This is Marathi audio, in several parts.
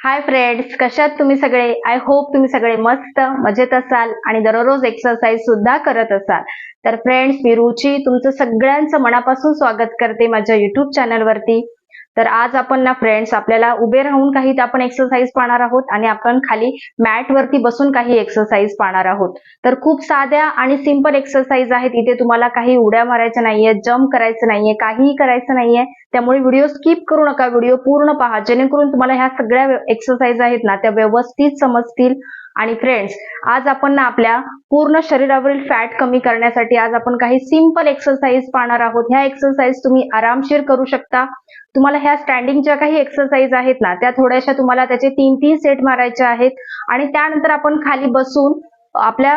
हाय फ्रेंड्स कशात तुम्ही सगळे? आय होप तुम्ही सगळे मस्त मजेत असाल आणि दररोज एक्सरसाइज सुद्धा करत असाल. तर फ्रेंड्स मी रुची तुमचं सगळ्यांचं मनापासून स्वागत करते माझ्या युट्यूब चॅनलवरती तर आज आपण ना फ्रेंड्स आपल्याला उभे राहून काही आपण एक्सरसाइज पाहणार आहोत आणि आपण खाली मॅट वरती बसून काही एक्सरसाइज पाहणार आहोत. तर खूप साध्या आणि सिंपल एक्सरसाइज आहेत. इथे तुम्हाला काही उड्या मारायच्या नाहीये जम्प करायचं नाहीये काहीही करायचं नाहीये. त्यामुळे व्हिडिओ स्किप करू नका. व्हिडिओ पूर्ण पहा. जेणेकरून तुम्हाला ह्या सगळ्या एक्सरसाइज आहेत ना त्या व्यवस्थित समजतील. आणि फ्रेंड्स आज आपण ना आपल्या पूर्ण शरीरावरील फॅट कमी करण्यासाठी आज आपण काही सिंपल एक्सरसाइज पाहणार आहोत. ह्या एक्सरसाइज तुम्ही आरामशीर करू शकता. तुम्हाला ह्या स्टँडिंगच्या काही एक्सरसाइज आहेत ना त्या थोड्याशा तुम्हाला त्याचे तीन तीन सेट मारायचे आहेत. आणि त्यानंतर आपण खाली बसून आपल्या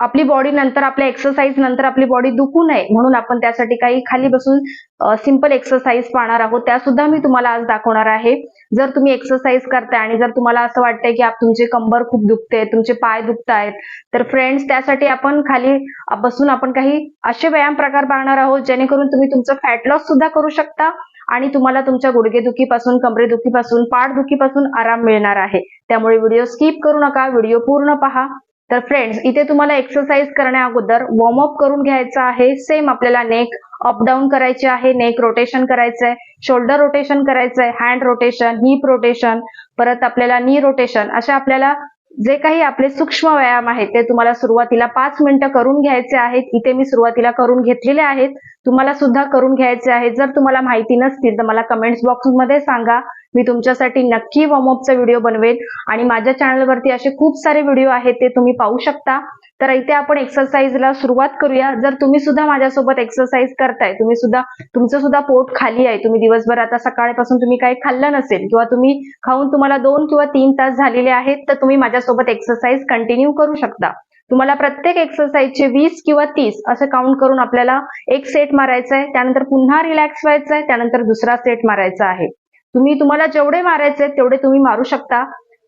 आपली बॉडी नंतर आपल्या एक्सरसाइज नंतर आपली बॉडी दुखू नये म्हणून आपण त्यासाठी काही खाली बसून सिंपल एक्सरसाइज पाहणार आहोत. त्या सुद्धा मी तुम्हाला आज दाखवणार आहे. जर तुम्ही एक्सरसाइज करताय आणि जर तुम्हाला असं वाटतंय की तुमचे कंबर खूप दुखते तुमचे पाय दुखतायत तर फ्रेंड्स त्यासाठी आपण खाली बसून आपण काही असे व्यायाम प्रकार पाहणार आहोत जेणेकरून तुम्ही तुमचं फॅट लॉस सुद्धा करू शकता आणि तुम्हाला तुमच्या गुडघेदुखीपासून कमरेदुखीपासून पाठदुखीपासून आराम मिळणार आहे. त्यामुळे व्हिडिओ स्किप करू नका व्हिडिओ पूर्ण पहा. तर फ्रेंड्स इथे तुम्हाला एक्सरसाइज करण्या अगोदर वॉर्मअप करून घ्यायचं आहे. सेम आपल्याला नेक अप डाऊन करायचे आहे. नेक रोटेशन करायचं आहे शोल्डर रोटेशन करायचं आहे हँड रोटेशन हिप रोटेशन परत आपल्याला नी रोटेशन अशा आपल्याला जे काही आपले सूक्ष्म व्यायाम आहेत ते तुम्हाला सुरुवातीला पाच मिनिटं करून घ्यायचे आहेत इथे मी सुरुवातीला करून घेतलेले आहेत. तुम्हाला सुद्धा करून घ्यायचे आहेत. जर तुम्हाला माहिती नसतील तर मला कमेंट्स बॉक्समध्ये सांगा. मी तुमच्यासाठी नक्की वॉर्मअपचा व्हिडिओ बनवेन. आणि माझ्या चॅनलवरती असे खूप सारे व्हिडिओ आहेत ते तुम्ही पाहू शकता. तर इथे आपण एक्सरसाइजला सुरुवात करूया. जर तुम्ही सुद्धा माझ्यासोबत एक्सरसाइज करताय तुम्ही सुद्धा तुमचं सुद्धा पोट खाली आहे. तुम्ही दिवसभर आता सकाळपासून तुम्ही काही खाल्लं नसेल किंवा तुम्ही खाऊन तुम्हाला दोन किंवा तीन तास झालेले आहेत तर तुम्ही माझ्यासोबत एक्सरसाइज कंटिन्यू करू शकता. तुम्हाला प्रत्येक एक्सरसाइजचे वीस किंवा तीस असं काउंट करून आपल्याला एक सेट मारायचा आहे. त्यानंतर पुन्हा रिलॅक्स व्हायचं आहे. त्यानंतर दुसरा सेट मारायचा आहे. तुम्ही तुम्हाला जेवढे मारायचे तेवढे तुम्ही मारू शकता.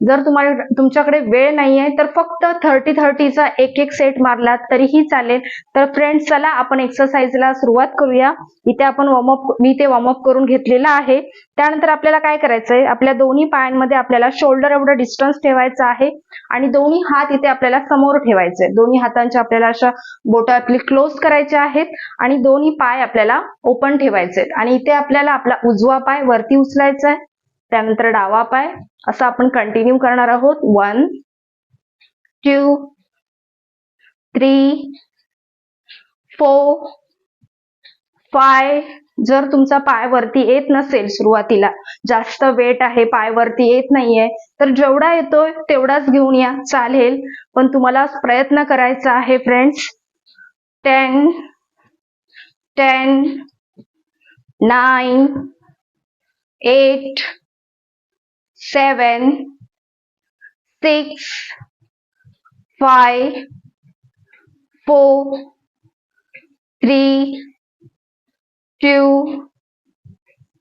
जर तुम्हाला तुमच्याकडे वेळ नाहीये तर फक्त थर्टी थर्टीचा एक एक सेट मारला तरीही चालेल. तर फ्रेंड्स चला आपण एक्सरसाइजला सुरुवात करूया. इथे आपण वॉर्मअप मी ते वॉर्मअप करून घेतलेलं आहे. त्यानंतर आपल्याला काय करायचंय? आपल्या दोन्ही पायांमध्ये आपल्याला शोल्डर एवढं डिस्टन्स ठेवायचं आहे आणि दोन्ही हात इथे आपल्याला समोर ठेवायचे दोन्ही हातांच्या आपल्याला अशा बोट आपली क्लोज करायचे आहेत आणि दोन्ही पाय आपल्याला ओपन ठेवायचे आणि इथे आपल्याला आपला उजवा पाय वरती उचलायचा आहे त्यानंतर डावा पाय. असं आपण कंटिन्यू करणार आहोत. One two three four five जर तुमचा पाय वरती येत नसेल सुरुवातीला जास्त वेट आहे पाय वरती येत नाहीये तर जेवढा येतोय तेवढाच घेऊन या. चालेल. पण तुम्हाला प्रयत्न करायचा आहे friends ten ten nine eight seven, six, five, four, three, two,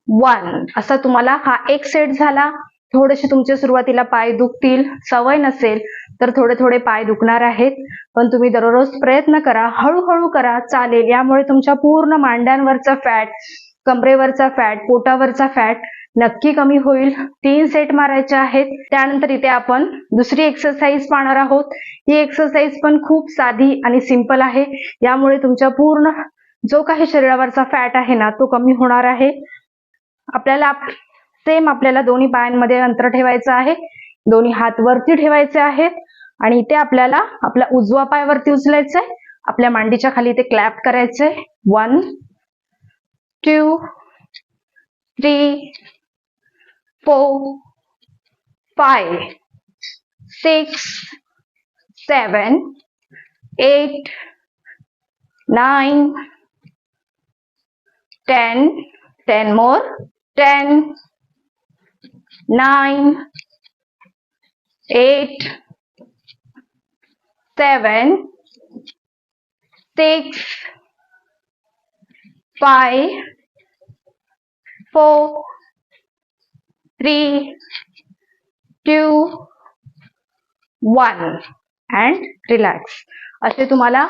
one असा तुम्हाला हा एक सेट झाला. थोडेसे तुमचे सुरुवातीला पाय दुखतील सवय नसेल तर थोडे थोडे पाय दुखणार आहेत. पण तुम्ही दररोज प्रयत्न करा हळूहळू करा चालेल. यामुळे तुमच्या पूर्ण मांड्यांवरचा फॅट कमरेवरचा फॅट पोटावरचा फॅट नक्की कमी होईल. तीन सेट मारायचे आहेत. त्यानंतर इथे आपण दुसरी एक्सरसाइज पाहणार आहोत. ही एक्सरसाइज पण खूप साधी आणि सिंपल आहे. यामुळे तुमच्या पूर्ण जो काही शरीरावरचा फॅट आहे ना तो कमी होणार आहे. आपल्याला सेम आपल्याला दोन्ही पायांमध्ये अंतर ठेवायचं आहे. दोन्ही हात वरती ठेवायचे आहेत. आणि इथे आपल्याला आपला उजवा पाय वरती उचलायचा आहे आपल्या मांडीच्या खाली इथे क्लॅप करायचंय. One two three four, five, six, seven, eight, nine, ten, ten more, ten, nine, eight, seven, six, five, four, three two, one and relax असे तुम्हाला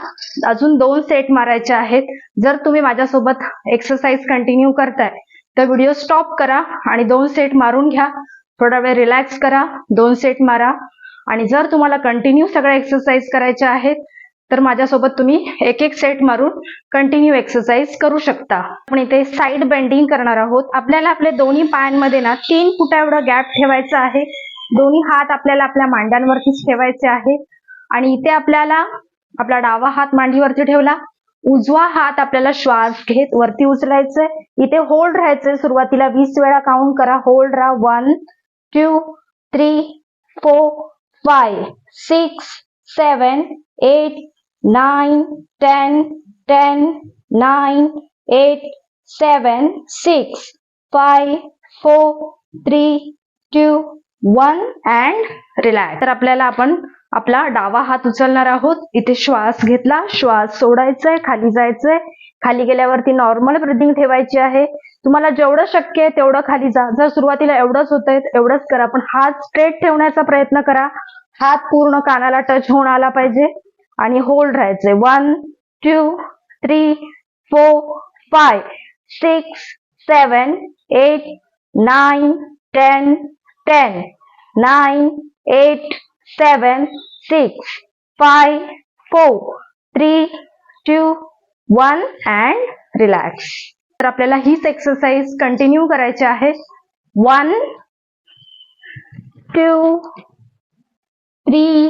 अजून दोन सेट मारायचे आहेत. जर तुम्ही माझ्यासोबत एक्सरसाइज कंटिन्यू करताय तर व्हिडिओ स्टॉप करा आणि दोन सेट मारून घ्या. थोडा वेळ रिलॅक्स करा दोन सेट मारा. आणि जर तुम्हाला कंटिन्यू सगळ्या एक्सरसाइज करायच्या आहेत तर माझ्यासोबत तुम्ही एक एक सेट मारून कंटिन्यू एक्सरसाइज करू शकता. आपण इथे साईड बेंडिंग करणार आहोत. आपल्याला आपल्या दोन्ही पायांमध्ये ना तीन फुटा एवढं गॅप ठेवायचा आहे. दोन्ही हात आपल्याला आपल्या मांड्यांवरतीच ठेवायचे आहे. आणि इथे आपल्याला आपला डावा हात मांडीवरती ठेवला. उजवा हात आपल्याला श्वास घेत वरती उचलायचंय. इथे होल्ड राहायचंय. सुरुवातीला वीस वेळा काउंट करा. होल्ड राहा. One two three four five six seven eight nine ten ten nine eight seven six five four three two, one and relax. तर आपल्याला आपण आपला डावा हात उचलणार आहोत. इथे श्वास घेतला. श्वास सोडायचाय खाली जायचंय. खाली गेल्यावरती नॉर्मल ब्रिदिंग ठेवायची आहे. तुम्हाला जेवढं शक्य आहे तेवढं खाली जा. जर सुरुवातीला एवढंच होत आहे एवढंच करा. पण हात स्ट्रेट ठेवण्याचा प्रयत्न करा. हात पूर्ण कानाला टच होऊन आला पाहिजे. आणि होल्ड राहायचंय one two three four five six seven eight nine ten ten nine eight seven six five four three two one and relax तर आपल्याला हीच एक्सरसाइज कंटिन्यू करायची आहे. One two three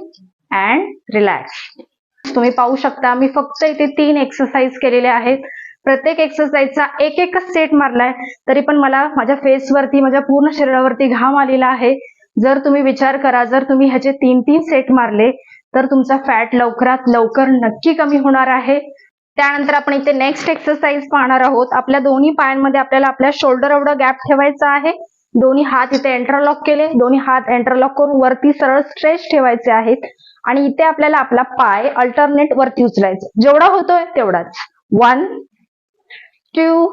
And relax. तुम्ही पाहू शकता मी फक्त इथे तीन एक्सरसाइज केलेले आहेत. प्रत्येक एक्सरसाइजचा एक एकच सेट मारलाय तरी पण मला माझ्या फेसवरती माझ्या पूर्ण शरीरावरती घाम आलेला आहे. जर तुम्ही विचार करा जर तुम्ही ह्याचे तीन तीन सेट मारले तर तुमचा फॅट लवकरात लवकर नक्की कमी होणार आहे. त्यानंतर आपण इथे नेक्स्ट एक्सरसाइज पाहणार आहोत. आपल्या दोन्ही पायांमध्ये आपल्याला आपल्या शोल्डर एवढं गॅप ठेवायचा आहे. दोन्ही हात इथे एंटरलॉक केले. दोन्ही हात एंटरलॉक करून वरती सरळ स्ट्रेच ठेवायचे आहेत. आणि इथे आपल्याला आपला पाय अल्टरनेट वरती उचलायचा. जेवढा होतोय तेवढाच. One two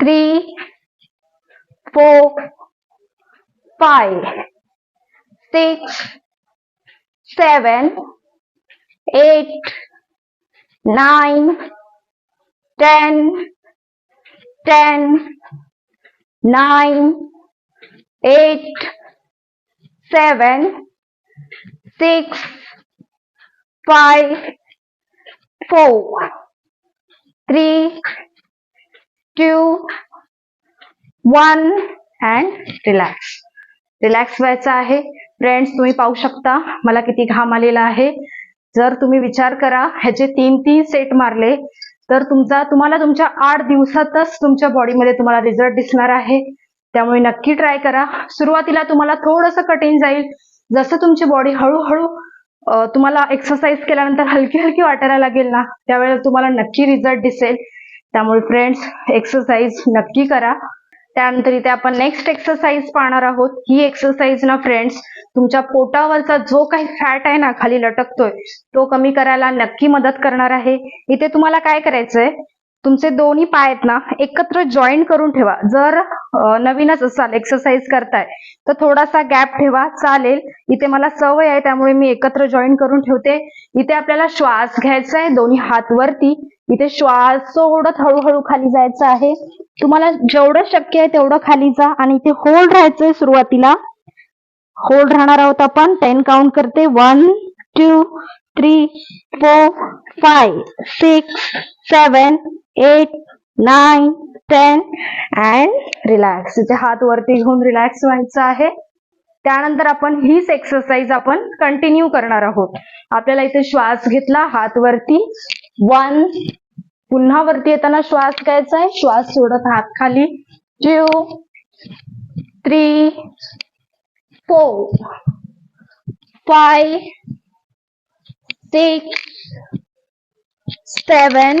three four five six seven eight nine ten ten nine eight seven six, five, four, three, two, one and relax. Relax व्हायचं आहे. फ्रेंड्स तुम्ही पाहू शकता मला किती घाम आलेला आहे. जर तुम्ही विचार करा ह्याचे तीन तीन सेट मारले तर तुमचा तुम्हाला तुमच्या आठ दिवसातच तुमच्या बॉडीमध्ये तुम्हाला रिझल्ट दिसणार आहे. त्यामुळे नक्की ट्राय करा. सुरुवातीला तुम्हाला थोडंसं कठीण जाईल जसं तुमची बॉडी हळूहळू तुम्हाला एक्सरसाइज केल्यानंतर हलकी हलकी वाटायला लागेल ना त्यावेळेला तुम्हाला नक्की रिझल्ट दिसेल. त्यामुळे फ्रेंड्स एक्सरसाइज नक्की करा. त्यानंतर इथे आपण नेक्स्ट एक्सरसाइज पाहणार आहोत. ही एक्सरसाइज ना फ्रेंड्स तुमच्या पोटावरचा जो काही फॅट आहे ना खाली लटकतोय तो कमी करायला नक्की मदत करणार आहे. इथे तुम्हाला काय करायचंय? तुमचे दोन्ही पाय आहेत ना एकत्र जॉईन करून ठेवा. जर नवीनच असाल एक्सरसाइज करताय तर थोडासा गॅप ठेवा चालेल. इथे मला सवय आहे त्यामुळे मी एकत्र जॉईन करून ठेवते. इथे आपल्याला श्वास घ्यायचा आहे दोन्ही हात वरती. इथे श्वास सोडत हळूहळू खाली जायचं आहे. तुम्हाला जेवढं शक्य आहे तेवढं खाली जा आणि इथे होल्ड राहायचंय सुरुवातीला. होल्ड राहणार आहोत आपण. टेन काउंट करते. One two three four five six seven eight nine ten and relax इथे हात वरती घेऊन रिलॅक्स व्हायचं आहे. त्यानंतर आपण हीच एक्सरसाइज आपण कंटिन्यू करणार आहोत. आपल्याला इथे श्वास घेतला हात वरती. वन पुन्हा वरती येताना श्वास घ्यायचा आहे. श्वास सोडत हात खाली. Two three four five six seven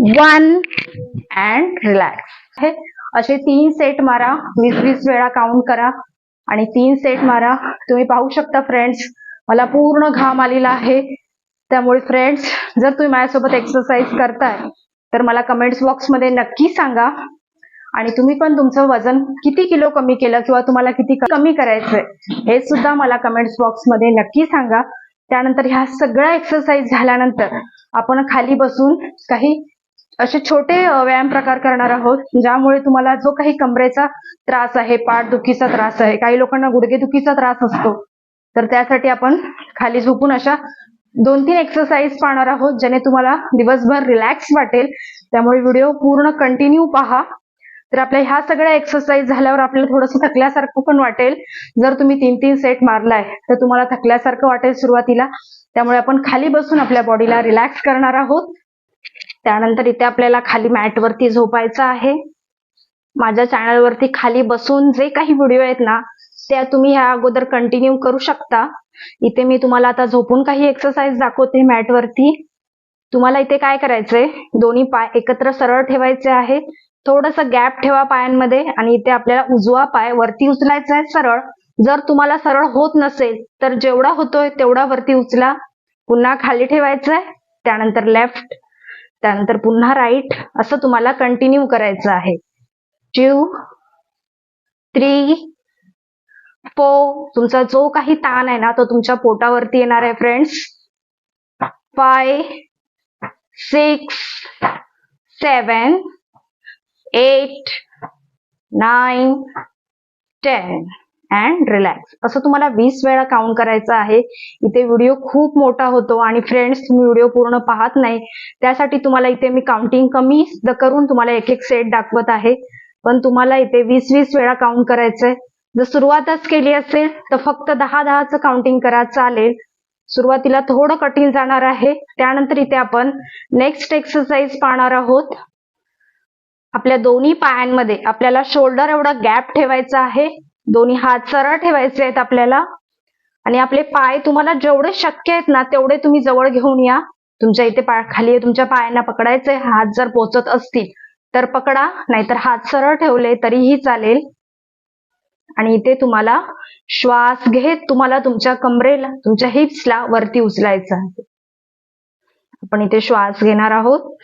one and relax हे असे तीन सेट मारा. वीस वीस वेळा काउंट करा. आणि तीन सेट मारा. तुम्ही पाहू शकता फ्रेंड्स मला पूर्ण घाम आलेला आहे. त्यामुळे फ्रेंड्स जर तुम्ही माझ्यासोबत एक्सरसाइज करताय तर मला कमेंट्स बॉक्समध्ये नक्की सांगा. आणि तुम्ही पण तुमचं वजन किती किलो कमी केलं किंवा तुम्हाला किती कमी करायचंय हे सुद्धा मला कमेंट्स बॉक्समध्ये नक्की सांगा. त्यानंतर ह्या सगळ्या एक्सरसाइज झाल्यानंतर आपण खाली बसून काही असे छोटे व्यायाम प्रकार करणार आहोत ज्यामुळे तुम्हाला जो काही कमरेचा त्रास आहे पाठदुखीचा त्रास आहे काही लोकांना गुडघेदुखीचा त्रास असतो तर त्यासाठी आपण खाली झोपून अशा दोन तीन एक्सरसाइज पाहणार आहोत ज्याने तुम्हाला दिवसभर रिलॅक्स वाटेल. त्यामुळे व्हिडिओ पूर्ण कंटिन्यू पहा. तर आपल्या ह्या सगळ्या एक्सरसाइज झाल्यावर आपल्याला थोडंसं थकल्यासारखं पण वाटेल. जर तुम्ही तीन तीन सेट मारलाय तर तुम्हाला थकल्यासारखं वाटेल सुरुवातीला. त्यामुळे आपण खाली बसून आपल्या बॉडीला रिलॅक्स करणार आहोत. त्यानंतर इथे आपल्याला खाली मॅटवरती झोपायचं आहे. माझ्या चॅनलवरती खाली बसून जे काही व्हिडिओ आहेत ना त्या तुम्ही ह्या अगोदर कंटिन्यू करू शकता. इथे मी तुम्हाला आता झोपून काही एक्सरसाइज दाखवते मॅटवरती तुम्हाला इथे काय करायचंय? दोन्ही पाय एकत्र सरळ ठेवायचे आहे थोडस गॅप ठेवा पायांमध्ये आणि इथे आपल्याला उजवा पाय वरती उचलायचा आहे सरळ. जर तुम्हाला सरळ होत नसेल तर जेवढा होतोय तेवढा वरती उचला. पुन्हा खाली ठेवायचंय. त्यानंतर लेफ्ट त्यानंतर पुन्हा राईट असं तुम्हाला कंटिन्यू करायचं आहे. टू थ्री फोर तुमचा जो काही ताण आहे ना तो तुमच्या पोटावरती येणार आहे friends five six seven eight nine ten and relax. असं तुम्हाला वीस वेळा काउंट करायचं आहे. इथे व्हिडिओ खूप मोठा होतो आणि फ्रेंड्स तुम्ही व्हिडिओ पूर्ण पाहत नाही. त्यासाठी तुम्हाला इथे मी काउंटिंग कमी करून तुम्हाला एक एक सेट दाखवत आहे. पण तुम्हाला इथे वीस वीस वेळा काउंट करायचंय. जर सुरुवातच केली असेल तर फक्त दहा दहाचं काउंटिंग करा चालेल. सुरुवातीला थोडं कठीण जाणार आहे. त्यानंतर इथे आपण नेक्स्ट एक्सरसाइज पाहणार आहोत. आपल्या दोन्ही पायांमध्ये आपल्याला शोल्डर एवढा गॅप ठेवायचा आहे. दोन्ही हात सरळ ठेवायचे आहेत आपल्याला. आणि आपले पाय तुम्हाला जेवढे शक्य आहेत ना तेवढे तुम्ही जवळ घेऊन या. तुमच्या इथे पाय खाली तुमच्या पायांना पकडायचे हात जर पोचत असतील तर पकडा. नाहीतर हात सरळ ठेवले तरीही चालेल. आणि इथे तुम्हाला श्वास घेत तुम्हाला तुमच्या कमरेला तुमच्या हिप्सला वरती उचलायचं आहे. आपण इथे श्वास घेणार आहोत.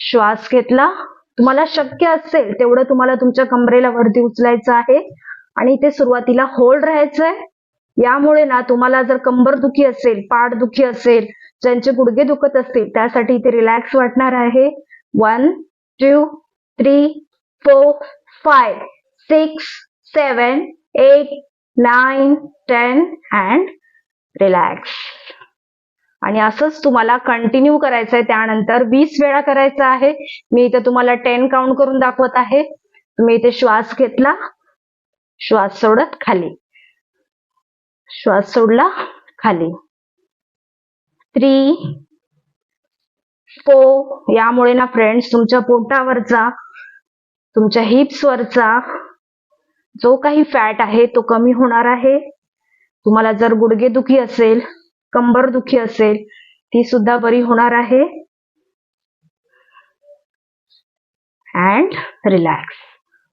श्वास घेतला. तुम्हाला शक्य असेल तेवढं तुम्हाला तुमच्या कमरेला वरती उचलायचं आहे. आणि इथे सुरुवातीला होल्ड राहायचंय. यामुळे ना तुम्हाला जर कंबर दुखी असेल पाठ दुखी असेल ज्यांचे गुडघे दुखत असतील त्यासाठी इथे रिलॅक्स वाटणार आहे. One two three four five six seven eight nine ten and relax आणि असंच तुम्हाला कंटिन्यू करायचं आहे त्यानंतर वीस वेळा करायचं आहे. मी इथे तुम्हाला टेन काउंट करून दाखवत आहे. तुम्ही इथे श्वास घेतला. श्वास सोडत खाली. श्वास सोडला खाली. थ्री फोर यामुळे ना फ्रेंड्स तुमच्या पोटावरचा तुमच्या हिप्स वरचा जो काही फॅट आहे तो कमी होणार आहे. तुम्हाला जर गुडघे दुखी असेल कंबर दुखी असेल ती सुद्धा बरी होणार आहे. अँड रिलॅक्स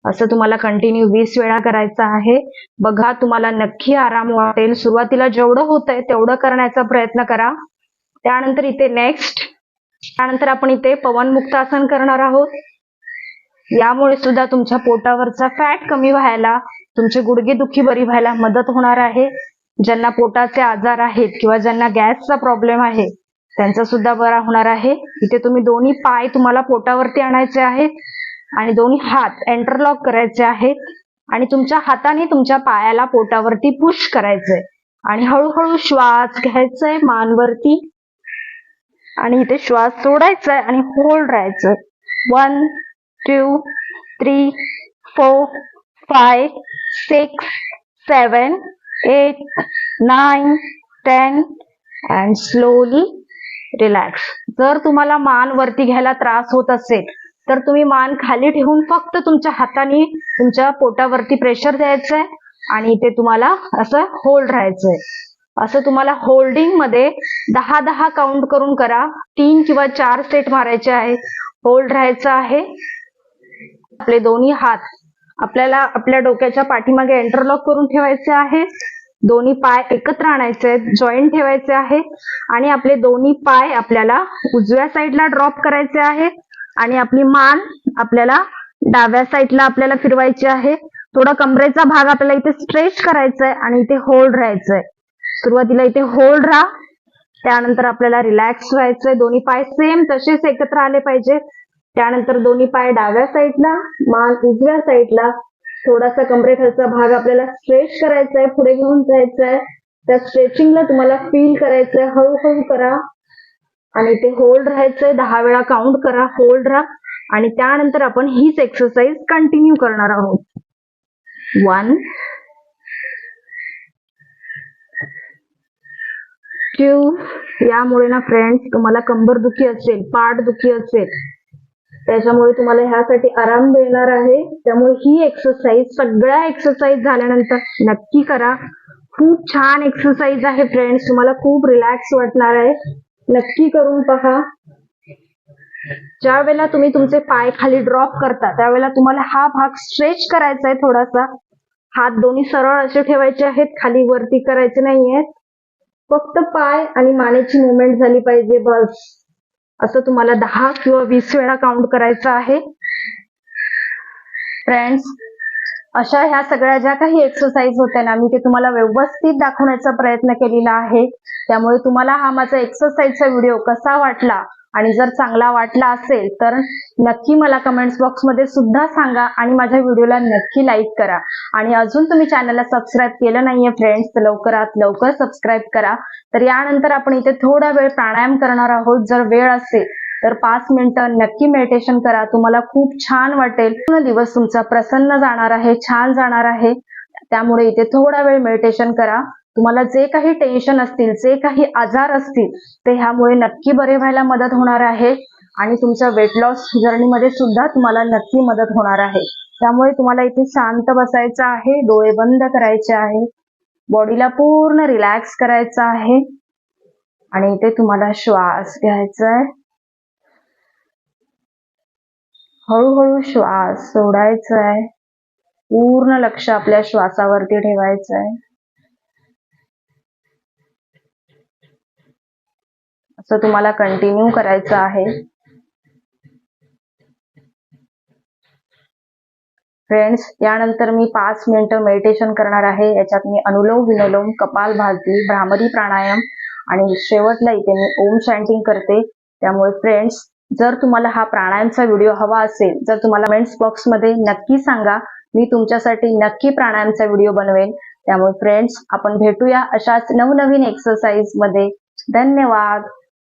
असं तुम्हाला कंटिन्यू वीस वेळा करायचं आहे. बघा तुम्हाला नक्की आराम वाटेल. सुरुवातीला जेवढं होत आहे तेवढं करण्याचा प्रयत्न करा. त्यानंतर इथे नेक्स्ट त्यानंतर आपण इथे पवन मुक्तासन करणार आहोत. यामुळे सुद्धा तुमच्या पोटावरचा फॅट कमी व्हायला तुमची गुडघे दुखी बरी व्हायला मदत होणार आहे. ज्यांना पोटाचे आजार आहेत किंवा ज्यांना गॅसचा प्रॉब्लेम आहे त्यांचा सुद्धा बरा होणार आहे. इथे तुम्ही दोन्ही पाय तुम्हाला पोटावरती आणायचे आहेत. आणि दोन्ही हात एंटरलॉक करायचे आहेत. आणि तुमच्या हाताने तुमच्या पायाला पोटावरती पुश करायचंय. आणि हळूहळू श्वास घ्यायचाय मानवरती. आणि इथे श्वास सोडायचा आहे आणि होल्ड राहायचं one two three four five six seven eight nine ten and slowly relax जर तुम्हाला मान वरती घ्यायला त्रास होत असेल तर तुम्ही मान खाली ठेवून फक्त तुमच्या हाताने तुमच्या पोटावरती प्रेशर द्यायचंय आणि इथे तुम्हाला असं होल्ड राहायचंय. असं तुम्हाला होल्डिंगमध्ये दहा दहा काउंट करून करा. तीन किंवा चार सेट मारायचे आहेत होल्ड राहायचं आहे. आपले दोन्ही हात आपल्याला आपल्या डोक्याच्या पाठीमागे एंटरलॉक करून ठेवायचे आहे. दोन्ही पाय एकत्र आणायचे आहेत. जॉईंट ठेवायचे आहे. आणि आपले दोन्ही पाय आपल्याला उजव्या साईडला ड्रॉप करायचे आहे. आणि आपली मान आपल्याला डाव्या साईडला आपल्याला फिरवायची आहे. थोडा कमरेचा भाग आपल्याला इथे स्ट्रेच करायचा आहे आणि इथे होल्ड राहायचंय. सुरुवातीला इथे होल्ड राहा. त्यानंतर आपल्याला रिलॅक्स व्हायचंय. दोन्ही पाय सेम तसेच एकत्र आले पाहिजे. त्यानंतर दोन्ही पाय डाव्या साईडला मान उजव्या साईडला थोडासा कमरेखालचा भाग आपल्याला स्ट्रेच करायचा आहे पुढे घेऊन जायचा आहे त्या स्ट्रेचिंगला तुम्हाला फील करायचंय. हळूहळू करा. आणि ते होल्ड राहायचंय दहा वेळा काउंट करा होल्ड राहा. आणि त्यानंतर आपण हीच एक्सरसाइज कंटिन्यू करणार आहोत. वन टू यामुळे ना फ्रेंड्स तुम्हाला कंबर दुखी असेल पाठ दुखी असेल त्याच्यामुळे तुम्हाला ह्यासाठी आराम मिळणार आहे. त्यामुळे ही एक्सरसाइज सगळ्या एक्सरसाइज झाल्यानंतर नक्की करा. खूप छान एक्सरसाइज आहे फ्रेंड्स तुम्हाला खूप रिलॅक्स वाटणार आहे. नक्की करून पहा. ज्या वेळेला तुम्ही तुमचे पाय खाली ड्रॉप करता त्यावेळेला तुम्हाला हा भाग स्ट्रेच करायचा आहे थोडासा. हात दोन्ही सरळ असे ठेवायचे आहेत खाली वरती करायचे नाहीयेत फक्त पाय आणि मानेची मुवमेंट झाली पाहिजे बस. असं तुम्हाला दहा किंवा वीस वेळा काउंट करायचं आहे. फ्रेंड्स अशा ह्या सगळ्या ज्या काही एक्सरसाइज होत्या ना मी ते तुम्हाला व्यवस्थित दाखवण्याचा प्रयत्न केलेला आहे. त्यामुळे तुम्हाला हा माझा एक्सरसाइजचा व्हिडिओ कसा वाटला आणि जर चांगला वाटला असेल तर नक्की मला कमेंट्स बॉक्समध्ये सुद्धा सांगा आणि माझ्या व्हिडिओला नक्की लाईक करा. आणि अजून तुम्ही चॅनलला सबस्क्राईब केलं नाहीये फ्रेंड्स तर लवकरात लवकर सबस्क्राईब करा. तर यानंतर आपण इथे थोडा वेळ प्राणायाम करणार आहोत. जर वेळ असेल तर पाच मिनिटं नक्की मेडिटेशन करा. तुम्हाला खूप छान वाटेल. पूर्ण दिवस तुमचा प्रसन्न जाणार आहे छान जाणार आहे. त्यामुळे इथे थोडा वेळ मेडिटेशन करा. तुम्हाला जे काही टेन्शन असतील जे काही आजार असतील ते ह्यामुळे नक्की बरे व्हायला मदत होणार आहे. आणि तुमच्या वेट लॉस जर्नीमध्ये सुद्धा तुम्हाला नक्की मदत होणार आहे. त्यामुळे तुम्हाला इथे शांत बसायचं आहे डोळे बंद करायचे आहे. बॉडीला पूर्ण रिलॅक्स करायचं आहे. आणि इथे तुम्हाला श्वास घ्यायचा आहे. हळूहळू श्वास सोडायचा आहे पूर्ण लक्ष आपल्या श्वासावरती ठेवायचं आहे असं तुम्हाला कंटिन्यू करायचं आहे. फ्रेंड्स यानंतर मी पाच मिनिटं मेडिटेशन करणार आहे. याच्यात मी अनुलोम विलोम कपालभाती भ्रामरी प्राणायाम आणि शेवटला इथे मी ओम शॅन्टिंग करते. त्यामुळे फ्रेंड्स जर तुम्हाला हा प्राणायामचा व्हिडिओ हवा असेल जर तुम्हाला कमेंट्स बॉक्समध्ये नक्की सांगा मी तुमच्यासाठी नक्की प्राणायामचा व्हिडिओ बनवेल त्यामुळे फ्रेंड्स आपण भेटूया अशाच नवनवीन एक्सरसाइजमध्ये. धन्यवाद!